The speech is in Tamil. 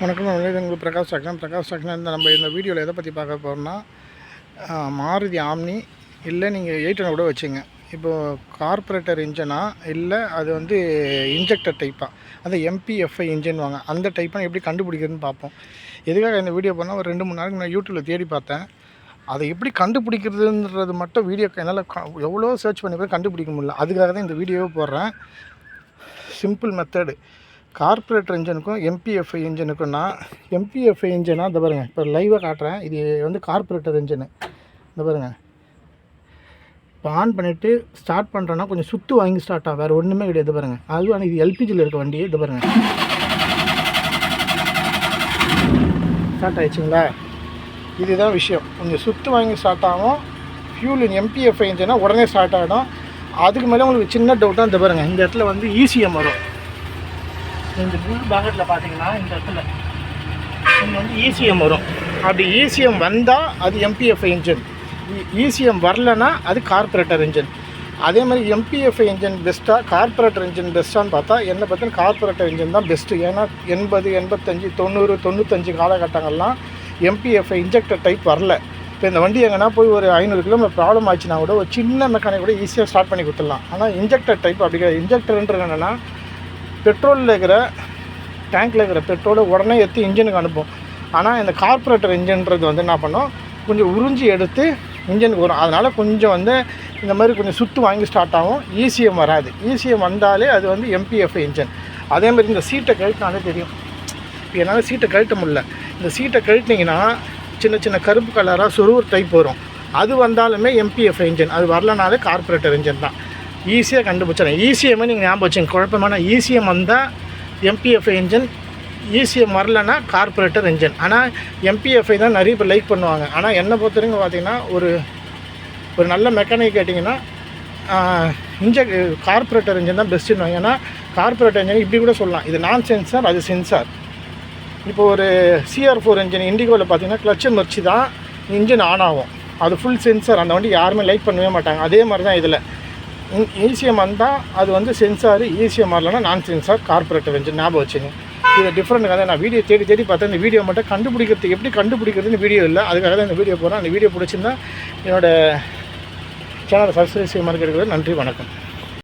வணக்கம் நான் இது பிரகாஷ் சாக்னா. பிரகாஷ் சாக்னா இந்த நம்ம இந்த வீடியோவில் எதை பற்றி பார்க்க போகிறோம்னா மாருதி ஆம்னி இல்லை நீங்கள் எயிட் கூட வச்சுங்க. இப்போது கார்பரேட்டர் இன்ஜினா இல்லை அது வந்து இன்ஜெக்டர் டைப்பாக அந்த எம்பிஎஃப்ஐ இன்ஜின் வாங்க அந்த டைப்பாக எப்படி கண்டுபிடிக்கிறதுன்னு பார்ப்போம். எதுக்காக இந்த வீடியோ பண்ணால் ஒரு ரெண்டு மூணு நாளைக்கு நான் யூடியூப்பில் தேடி பார்த்தேன். அதை எப்படி கண்டுபிடிக்கிறதுன்றது மட்டும் வீடியோ என்னால் க- எவ்வளோ சர்ச் பண்ணி போய் கண்டுபிடிக்க முடியல. அதுக்காக தான் இந்த வீடியோவை போடுறேன். சிம்பிள் மெத்தடு கார்பரேட்டர் இன்ஜினுக்கும் எம்பிஎஃப்ஐ இன்ஜினுக்கும்னா எம்பிஎஃப்ஐ இன்ஜினா இந்த பாருங்கள் இப்போ லைவாக காட்டுறேன். இது வந்து கார்பரேட்டர் இன்ஜினு இந்த பாருங்கள் இப்போ ஆன் பண்ணிவிட்டு ஸ்டார்ட் பண்ணுறேன்னா கொஞ்சம் சுற்று வாங்கி ஸ்டார்ட் ஆகும். வேறு ஒன்றுமே கிடையாது பாருங்கள் அதுவும் ஆனால் இது எல்பிஜியில் இருக்க வண்டி இது பாருங்கள் ஸ்டார்ட் ஆயிடுச்சுங்களா? இதுதான் விஷயம். கொஞ்சம் சுற்று வாங்கி ஸ்டார்ட் ஆகும். ஃபியூல் எம்பிஎஃப்ஐ இன்ஜினா உடனே ஸ்டார்ட் ஆகிடும் அதுக்கு மேலே உங்களுக்கு சின்ன டவுட்டாக இந்த பாருங்கள் இந்த இடத்துல வந்து இசிஎம் வரும். இந்த புல் பாக்கெட்டில் பார்த்தீங்கன்னா இந்த இடத்துல. இங்கே வந்து இசிஎம் வரும். அப்படி இசிஎம் வந்தால் அது எம்பிஎஃப்ஐ இன்ஜின் இசிஎம் வரலன்னா அது கார்பரேட்டர் இன்ஜின் அதே மாதிரி எம்பிஎஃப்ஐ இன்ஜின் பெஸ்ட்டாக கார்பரேட்டர் இன்ஜின் பெஸ்ட்டான்னு பார்த்தா என்னை பார்த்தா கார்பரேட்டர் இன்ஜின் தான் பெஸ்ட்டு ஏன்னா எண்பது எண்பத்தஞ்சு தொண்ணூறு தொண்ணூத்தஞ்சு காலகட்டங்கள்லாம் எம்பிஎஃப்ஐ இன்ஜெக்டர் டைப் வரல. இப்போ இந்த வண்டி எங்கன்னா போய் ஒரு ஐநூறு கிலோமீட்டர் ப்ராப்ளம் ஆச்சுன்னா கூட ஒரு சின்ன மெக்கானிக் கூட ஈஸியாக ஸ்டார்ட் பண்ணி கொடுத்துடலாம். ஆனால் இன்ஜெக்டர் டைப் அப்படி கிடையாது. இன்ஜெக்டர்ன்றது என்னென்னா பெட்ரோலில் இருக்கிற டேங்க்கில் இருக்கிற பெட்ரோலை உடனே எடுத்து இன்ஜினுக்கு அனுப்பும். ஆனால் இந்த கார்பரேட்டர் இன்ஜின்றது வந்து என்ன பண்ணோம்? கொஞ்சம் உறிஞ்சி எடுத்து இன்ஜினுக்கு வரும். அதனால் கொஞ்சம் வந்து இந்த மாதிரி கொஞ்சம் சுற்று வாங்கி ஸ்டார்ட் ஆகும். ஈசிஎம் வராது. ஈசிஎம் வந்தாலே அது வந்து எம்பிஎஃப்ஐ இன்ஜின் அதே மாதிரி இந்த சீட்டை கழுத்தினாலே தெரியும். இப்போ என்னால் சீட்டை கழட்ட முடியல. இந்த சீட்டை கழட்டினீங்கன்னா சின்ன சின்ன கருப்பு கலராக சொருவர் டைப் வரும். அது வந்தாலுமே எம்பிஎஃப்ஐ இன்ஜின் அது வரலனாலே கார்பரேட்டர் இன்ஜின் தான். ஈஸியாக கண்டுபிடிச்சிடலாம் ஈசிஎம்மை நீங்கள் ஞாபகம் வச்சுங்க. குழப்பமான ஈசிஎம் வந்தால் எம்பிஎஃப்ஐ இன்ஜின் ஈசிஎம் வரலன்னா கார்பரேட்டர் இன்ஜின் ஆனால் எம்பிஎஃப்ஐ தான் நிறைய பேர் லைக் பண்ணுவாங்க. ஆனால் என்னை பொறுத்த வரைக்கும் பார்த்தீங்கன்னா ஒரு ஒரு நல்ல மெக்கானிக் கேட்டிங்கன்னா இன்ஜெக் கார்பரேட்டர் இன்ஜின் தான் பெஸ்ட்டுன்னு ஏன்னா கார்பரேட்டர் இன்ஜின் இப்படி கூட சொல்லலாம். இது நான் சென்சார் அது சென்சார் இப்போ ஒரு சிஆர் ஃபோர் இன்ஜின் இண்டிகோவில் பார்த்தீங்கன்னா கிளச்சை மறிச்சு தான் இன்ஜின் ஆன் ஆகும். அது ஃபுல் சென்சார் அந்த வண்டி யாருமே லைக் பண்ணவே மாட்டாங்க. அதே மாதிரி தான் இதில். ஈசிஎம் வந்தால் அது வந்து சென்சார் ஈசிஎம் வரலன்னா நான் சென்சார் கார்பரேட்டர் வெஞ்சு ஞாபகம் வச்சுங்க. இது டிஃப்ரெண்ட் கதை. நான் வீடியோ தேடி தேடி பார்த்தேன். இந்த வீடியோ மட்டும் கண்டுபிடிக்கிறதுக்கு எப்படி கண்டுபிடிக்கிறதுன்னு வீடியோ இல்லை. அதுக்காக தான் இந்த வீடியோ போகிறேன் அந்த வீடியோ பிடிச்சிருந்தா என்னோடய சேனலை சப்ஸ்கிரைப் செய்ய மாதிரி நன்றி வணக்கம்.